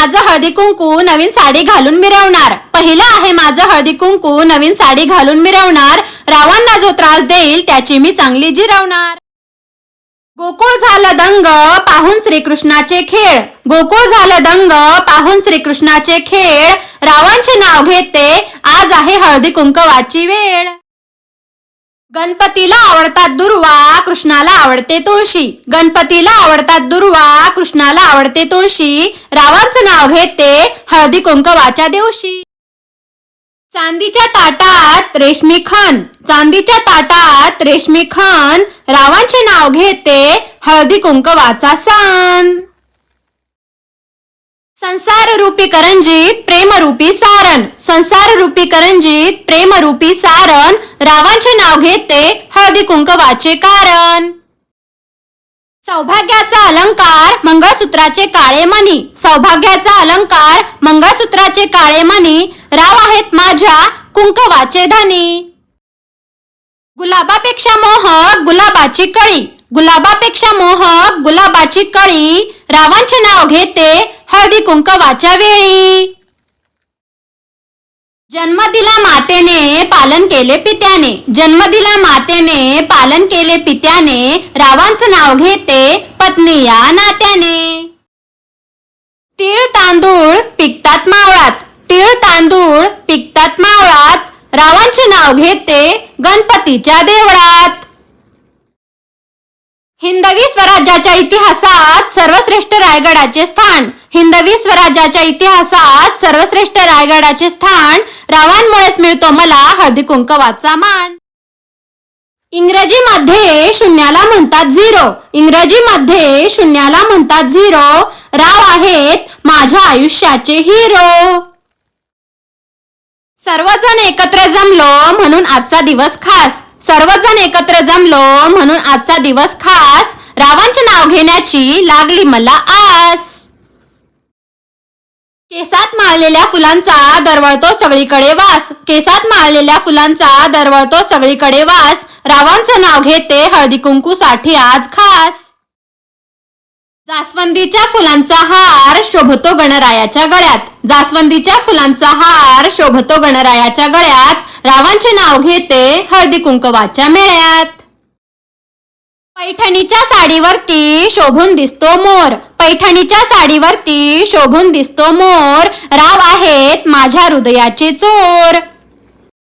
माझं हळदी कुंकू नवीन साडी घालून मिरवणार. पहिलं आहे माझं हळदी कुंकू नवीन साडी घालून मिरवणार. रावांना जो त्रास देईल त्याची मी चांगली जिरवणार. गोकुळ झालं दंग पाहून श्रीकृष्णाचे खेळ. गोकुळ झालं दंग पाहून श्रीकृष्णाचे खेळ. रावांचे नाव घेते आज आहे हळदी कुंकवाची वेळ. गणपतीला आवडतात दुर्वा कृष्णाला आवडते तुळशी. गणपतीला आवडतात दुर्वा कृष्णाला आवडते तुळशी. रावांचं नाव घेते हळदी कुंकवाच्या दिवशी. चांदीच्या ताटात रेशमी खण. चांदीच्या ताटात रेशमी खण. रावांचे नाव घेते हळदी कुंकवाचा सण. संसार रूपी करंजीत प्रेमरूपी सारण संसार रूपी करंजीत प्रेमरूपी सारण रावांचे नाव घेते हळदी कुंकवाचे कारण. सौभाग्याचा अलंकार मंगळसूत्राचे काळे मणी. सौभाग्याचा अलंकार मंगळसूत्राचे काळे मणी. राव आहेत माझ्या कुंकवाचे धनी. गुलाबापेक्षा मोहक गुलाबाची कळी. गुलाबापेक्षा मोहक गुलाबाची कळी. रावांचे नाव घेते हळदी कुंकवाच्या वेळी जन्म दिला मातेने पालन केले पित्याने. जन्म दिला मातेने पालन केले पित्याने. रावांचं नाव घेते पत्नी या नात्याने. तीळ तांदूळ पिकतात मावळात. तीळ तांदूळ पिकतात मावळात. रावांचे नाव घेते गणपतीच्या देवळात. हिंदवी स्वराज्याच्या इतिहासात सर्वश्रेष्ठ रायगडाचे स्थान. हिंदवी स्वराज्याच्या इतिहासात सर्वश्रेष्ठ रायगडाचे स्थान. रावांमुळेच मिळतो मला हळदी कुंकवाचा मान. इंग्रजीमध्ये शून्याला म्हणतात झिरो. इंग्रजीमध्ये शून्याला म्हणतात झिरो. राव आहेत माझ्या आयुष्याचे हिरो. सर्वजण एकत्र जमलो म्हणून आजचा दिवस खास. सर्वजण एकत्र जमलो म्हणून आजचा दिवस खास रावांचे नाव घेण्याची लागली मला आस. केसात माळलेल्या फुलांचा दरवळतो सगळीकडे वास. केसात माळलेल्या फुलांचा दरवळतो सगळीकडे वास. रावांचं नाव घेते हळदी कुंकूसाठी आज खास. जास्वंदीच्या फुलांचा हार शोभतो गणरायाच्या गळ्यात. जास्वंदीच्या फुलांचा हार शोभतो गणरायाच्या गळ्यात. रावांचे नाव घेते हळदी कुंकवाच्या मेळ्यात. पैठणीच्या साडीवरती शोभून दिसतो मोर. पैठणीच्या साडीवरती शोभून दिसतो मोर. राव आहेत माझ्या हृदयाचे चोर.